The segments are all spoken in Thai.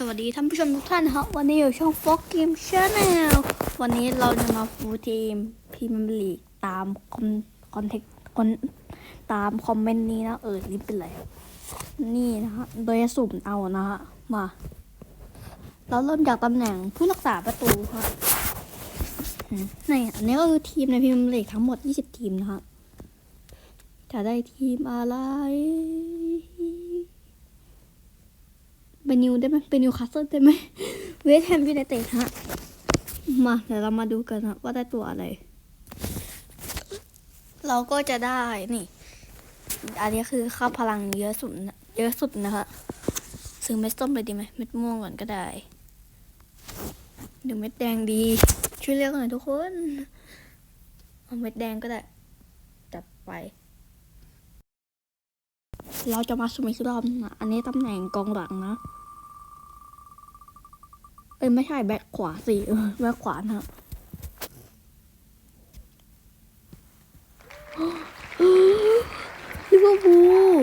สวัสดีท่านผู้ชมทุกท่านครับวันนี้อยู่ช่อง Fox Game Channel วันนี้เราจะมาฟูลทีมพรีมลีกตามคอนคอนเทคคอนตามคอมเมนต์นี้นะเออนี่เป็นไรนี่นะฮะโดยสุ่มเอานะฮะมา เราเริ่มจากตำแหน่งผู้รักษาประตูครับอืมนี่อันนี้ก็คือทีมในพรีมลีกทั้งหมด 20 ทีมนะฮะจะได้ทีมอะไร เป็นนิวได้ไหมเป็นนิวคาสเซิลได้ไหมเวสแฮมยูไนเต็ดฮะ มาเดี๋ยวเรามาดูกันนะว่าได้ตัวอะไร เราก็จะได้นี่ อันนี้คือค่าพลังเยอะสุดนะเยอะสุดนะคะ ซื้อเม็ดส้มเลยดีไหมเม็ดม่วงก่อนก็ได้หรือเม็ดแดงดี ช่วยเลือกหน่อยทุกคนเอาเม็ดแดงก็ได้จัดไป เราจะมาสุ่มอีกรอบนะอันนี้ตำแหน่งกองหลังนะ เอ้ยไม่ใช่แบ็คขวาสิเออแบ็คขวานะลิเวอร์พูล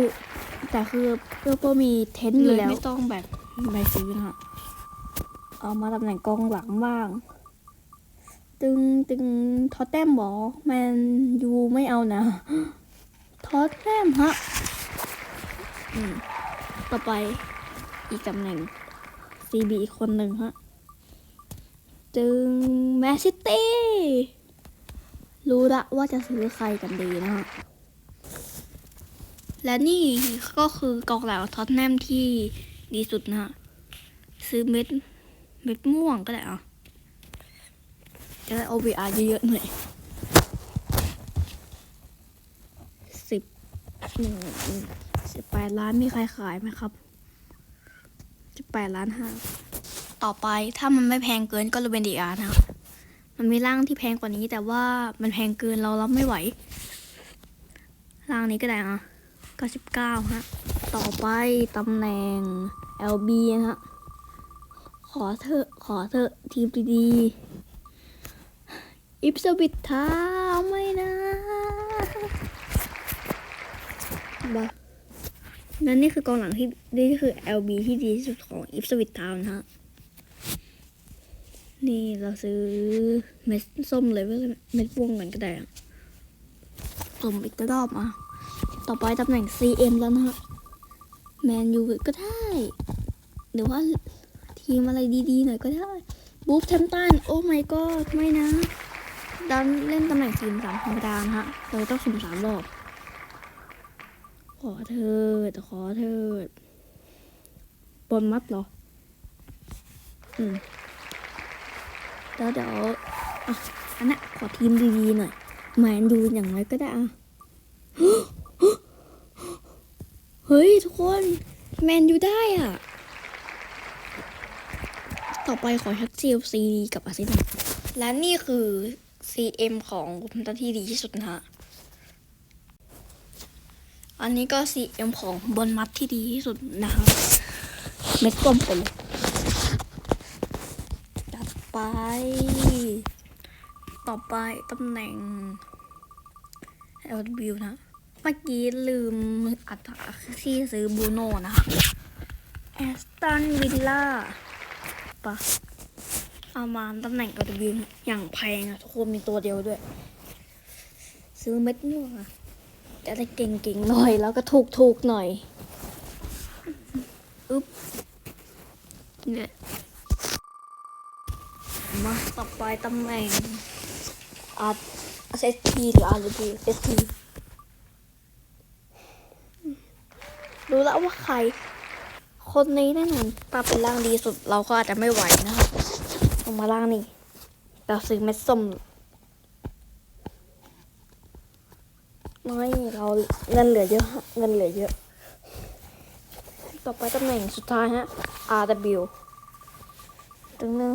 แต่คือลิเวอร์พูลมีเทนต์อยู่แล้วไม่ต้องแบบไปซื้อนะฮะเอามาตำแหน่งกองหลังบ้าง ตึงตึงทอตแต้มบอแมนยูไม่เอานะ ทอตแต้มฮะอืมต่อไปอีกตำแหน่ง CB อีกคนหนึ่งฮะ จึงแมนซิตี้รู้ละว่าจะซื้อใครกันดีนะฮะ และนี่ก็คือกองหลังท็อตแนมที่ดีสุดนะฮะ ซื้อเม็ดเม็ดม่วงก็ได้อะจะได้ OVR เยอะๆหน่อยสิบหนึ่งสิบแปดล้านมีใครขายไหมครับสิบแปดล้านห้า ต่อไป ถ้ามันไม่แพงเกินก็รูเบนดีอาร์นะครับมันมีร่างที่แพงกว่านี้ แต่ว่ามันแพงเกินเรารับไม่ไหว ร่างนี้ก็ได้อะเก้าสิบเก้าฮะ ต่อไปตำแหน่ง LB นะฮะ ขอเถอะ ขอเถอะ ทีมดีๆ อิปสวิตทาไม่นะบ้าและนี่คือกองหลังที่ นี่คือ LB ที่ดีที่สุดของ i p s w i c h Town นะฮะ นี่เราซื้อเม็ดส้มเลยเม็ดม่วงกันก็ได้อะส้มอีกรอบอะ ต่อไปตำแหน่ง CM แล้วนะฮะแมนยูก็ได้หรือว่าทีมอะไรดีๆหน่อยก็ได้บูฟแทมตันโอ้ my god ไม่นะ ดันเล่นตำแหน่งทีมสามธรรมดาฮะเราต้องสุ่มสามรอบ ขอเถิดขอเถิดบนมัดเหรอ อืม แล้วเดี๋ยวอะอันนั้นขอทีมดีๆหน่อยแมนดูอย่างไรก็ได้อะเฮ้ย ทุกคนแมนยูได้อะ ต่อไปขอชักเจลซีกับอาร์เซนอลและนี่คือ CM ของผมตันที่ดีที่สุดนะฮะ อันนี้ก็ CM ของบนมัดที่ดีที่สุดนะครับ เม็ดกลมไปเลย ไป ต่อไปตำแหน่ง LW นะ เมื่อกี้ลืมอัตราที่ซื้อบูโน่นะคะแอสตันวิลล่าปะเอามาตำแหน่ง LW อย่างแพงอะทุกคนมีตัวเดียวด้วย ซื้อเม็ดม่วงอะจะได้เก่งๆหน่อยแล้วก็ถูกๆหน่อย อึ๊บเนี่ย มาต่อไปตำแหน่งอาร์เอสทีหรืออาร์ดีเอสทีรู้แล้วว่าใคร คนนี้แน่นอนตาเป็นร่างดีสุดเราก็อาจจะไม่ไหวนะครับลงมาล่างนี่เราซื้อเม็ดส้มน้อยเราเงินเหลือเยอะฮะเงินเหลือเยอะ ต่อไปตำแหน่งสุดท้ายฮะ RW ตึงนึง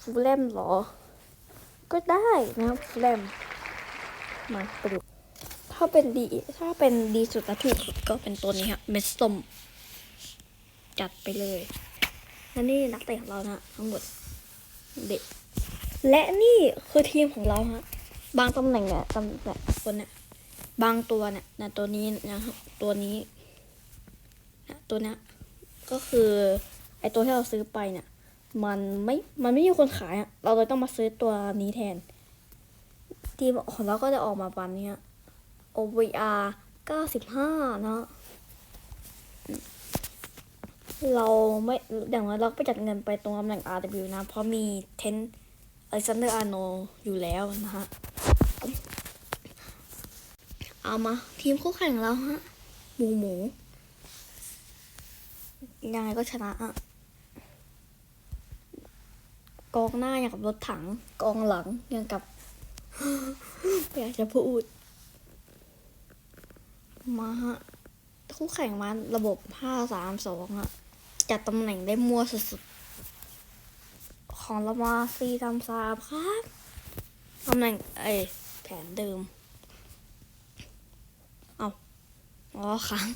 ฟูล แลมเหรอ ก็ได้นะครับฟูลแลมมาไปดูถ้าเป็นดี ถ้าเป็นดีสุดและถูกสุดก็เป็นตัวนี้ฮะเมสส้มจัดไปเลยและนี่นักเตะของเรานะทั้งหมดเด็กและนี่คือทีมของเราฮะบางตำแหน่งเนี่ยตำแหน่งคนเนี่ยบางตัวเนี่ยนะตัวนี้นะครับตัวนี้ตัวเนี้ยก็คือไอตัวที่เราซื้อไปเนี่ย มันไม่ มันไม่มีคนขาย เราเลยต้องมาซื้อตัวนี้แทน ทีมของเราก็จะออกมาประมาณเนี้ย OVR 95เนะ เราไม่ อย่างน้อยเราก็ประหยัดเงินไปตรงตำแหน่ง RW นะ เพราะมีเทนอเล็กซานเดอร์อาร์โนอยู่แล้วนะฮะ เอามา ทีมคู่แข่งเราฮะ หมูหมู ยังไงก็ชนะอะ กองหน้าอย่างกับรถถัง กองหลังอย่างกับอยากจะพูดมาฮะคู่แข่งมาระบบห้าสามสองอะจัดตำแหน่งได้มั่วสุดๆ ของเรามาสี่สามสามครับตำแหน่งเอแผนเดิม เอาอ๋อค้าง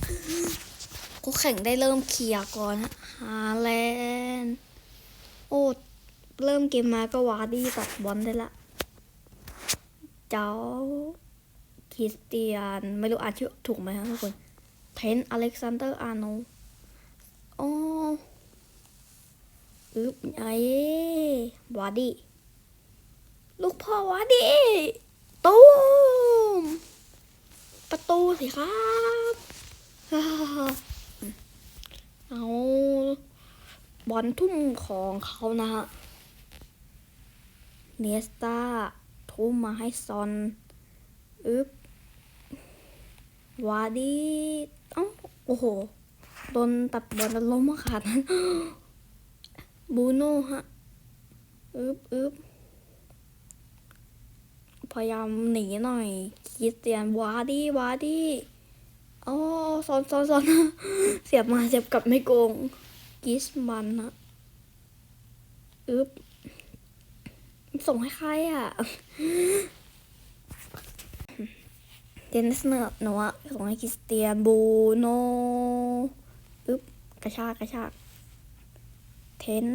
คู่แข่งได้เริ่มเคลียร์ก่อนฮะฮาแลนด์โอ้ เริ่มเกมมาก็วาร์ดี้ตัดบอลได้ละ เจ้าคริสเตียน ไม่รู้อ่านชื่อถูกไหมครับทุกคน เทนอเล็กซานเดอร์อาร์โนอ๋ออึบไอ้วาร์ดี้ลูกพ่อวาร์ดี้ตูมประตูสิครับเอาบอลทุ่มของเขานะฮะ เนสตาทุ่มมาให้ซอนอึบวาร์ดีเอ้าโอ้โหโดนตัดบอลแล้วล้มมาขาดนั้นบูโน่ฮะอึบอึบพยายามหนีหน่อยคริสเตียนวาร์ดี้วาร์ดี้อ๋อซอนซอนซอนเสียบมาเสียบกลับไม่โกงกิสมันฮะอึบ ส่งให้ใครอะเดนนิสเนอร์หนูอะส่งให้คริสเตียนบูโนอึ๊บกระชากกระชากเทน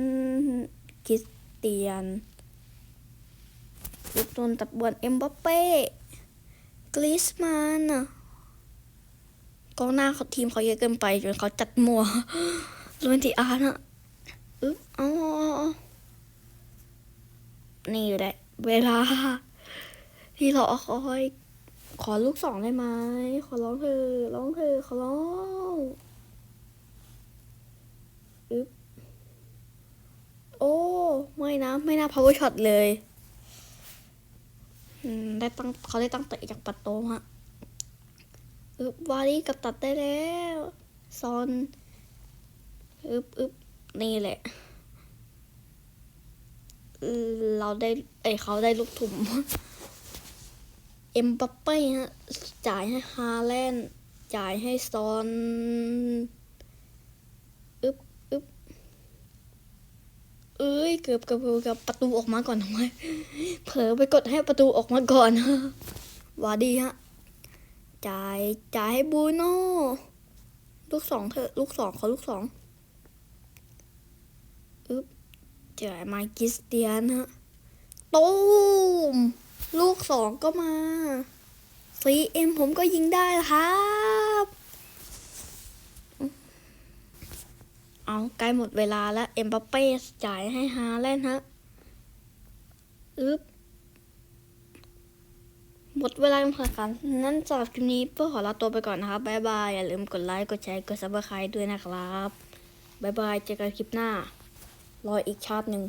คริสเตียนอึบโดนตัดบอลเอ็มบัปเป้กริสมันอะกองหน้าเขาทีมเขาเยอะเกินไปจนเขาจัดมัวโรนติอาร์นะอึ๊บอ๋อ นี่แหละ เวลา ที่เราคอย ขอลูกสองได้ไหม ขอร้องเธอ ร้องเธอ ขอร้องอึ๊บโอ้ ไม่นะ ไม่น่า power shot เลยอืมได้ตั้งเขาได้ตั้งเตะจากประตูฮะอึ๊บวารีกับตัดได้แล้ว ซอน อึ๊บอึ๊บนี่แหละ เราได้เอ้เขาได้ลูกถุ่มเอ็มบัปเป้ฮะจ่ายให้ฮาแลนด์จ่ายให้ซอนอึบอึบเอ้ยเกือบเกือบเกือบเกือบประตูออกมาก่อนทำไมเผลอไปกดให้ประตูออกมาก่อนวาดีฮะจ่ายจ่ายให้บูโน่ลูกสองเถอะลูกสองขอลูกสองอึบ จ่ายมากิสเตียนฮะตูมลูกสองก็มา CM ผมก็ยิงได้ครับ เอาใกล้หมดเวลาแล้ว เอ็มบัปเป้จ่ายให้ฮาแลนฮะอึ๊บหมดเวลาการแข่งขันนั้นสำหรับคลิปนี้เพื่อขอลาตัวไปก่อนนะครับบ๊ายบาย อย่าลืมกดไลค์ กดแชร์ กดซับสไครต์ด้วยนะครับบ๊ายบาย เจอกันคลิปหน้า รออีกชาติหนึ่ง